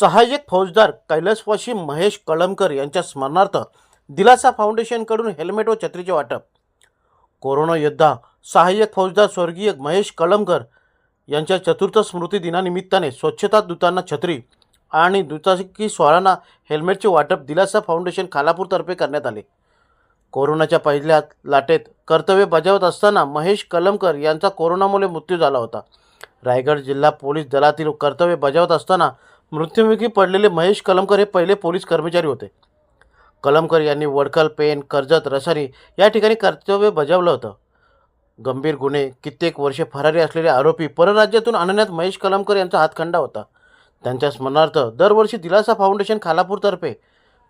सहाय्यक फौजदार कैलासवासी महेश कळमकर यांच्या स्मरणार्थ दिलासा फाउंडेशनकडून हेल्मेट व छत्रीचे वाटप. कोरोना योद्धा सहाय्यक फौजदार स्वर्गीय महेश कळमकर यांच्या चतुर्थ स्मृती दिनानिमित्ताने स्वच्छता दूतांना छत्री आणि दुचाकी स्वारांना हेल्मेटचे वाटप दिलासा फाउंडेशन खालापूरतर्फे करण्यात आले. कोरोनाच्या पहिल्या लाटेत कर्तव्य बजावत असताना महेश कलमकर यांचा कोरोनामुळे मृत्यू झाला होता. रायगड जिल्हा पोलीस दलातील कर्तव्य बजावत असताना मृत्युमुखी पडलेले महेश कलमकर हे पहिले पोलीस कर्मचारी होते. कलमकर यांनी वडखल पेन कर्जत रसारी या ठिकाणी कर्तव्य बजावलं होतं. गंभीर गुन्हे कित्येक वर्षे फरारी असलेले आरोपी परराज्यातून आणण्यात महेश कलमकर यांचा हातखंडा होता. त्यांच्या स्मरणार्थ दरवर्षी दिलासा फाउंडेशन खालापूरतर्फे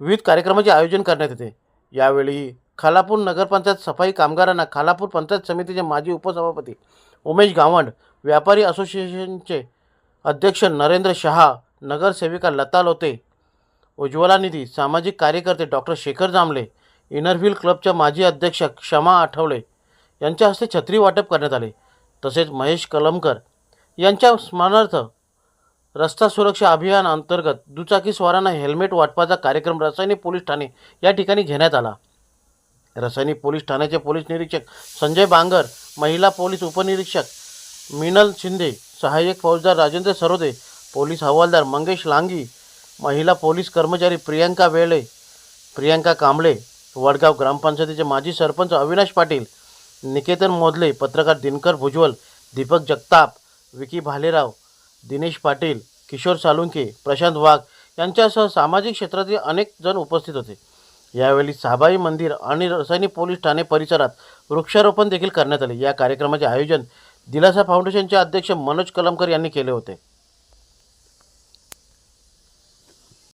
विविध कार्यक्रमाचे आयोजन करण्यात येते. यावेळी खालापूर नगरपंचायत सफाई कामगारांना खालापूर पंचायत समितीचे माजी उपसभापती उमेश गावंड व्यापारी असोसिएशनचे अध्यक्ष नरेंद्र शहा नगरसेविका लता लोते उज्ज्वला निधी सामाजिक कार्यकर्ते डॉक्टर शेखर जांभले इनरव्हील क्लबच्या माजी अध्यक्ष क्षमा आठवले यांच्या हस्ते छत्री वाटप करण्यात आले. तसेच महेश कलमकर यांच्या स्मरणार्थ रस्ता सुरक्षा अभियान अंतर्गत दुचाकी स्वारांना हेल्मेट वाटपाचा कार्यक्रम रसायनी पोलीस ठाणे या ठिकाणी घेण्यात आला. रसायनी पोलीस ठाण्याचे पोलीस निरीक्षक संजय बांगर महिला पोलीस उपनिरीक्षक मिनल शिंदे सहाय्यक फौजदार राजेंद्र सरोदे पोलीस हवालदार मंगेश लांगी महिला पोलीस कर्मचारी प्रियंका वेळे प्रियंका कांबळे वडगाव ग्रामपंचायतीचे माजी सरपंच अविनाश पाटील निकेतन मोदले पत्रकार दिनकर भुजवल दीपक जगताप विकी भालेराव दिनेश पाटील किशोर सालुंके प्रशांत वाघ यांच्यासह सामाजिक क्षेत्रातील अनेक जण उपस्थित होते. यावेळी साबाई मंदिर आणि रसायनी पोलीस ठाणे परिसरात वृक्षारोपण देखील करण्यात आले. या कार्यक्रमाचे आयोजन दिलासा फाउंडेशनचे अध्यक्ष मनोज कलमकर यांनी केले होते.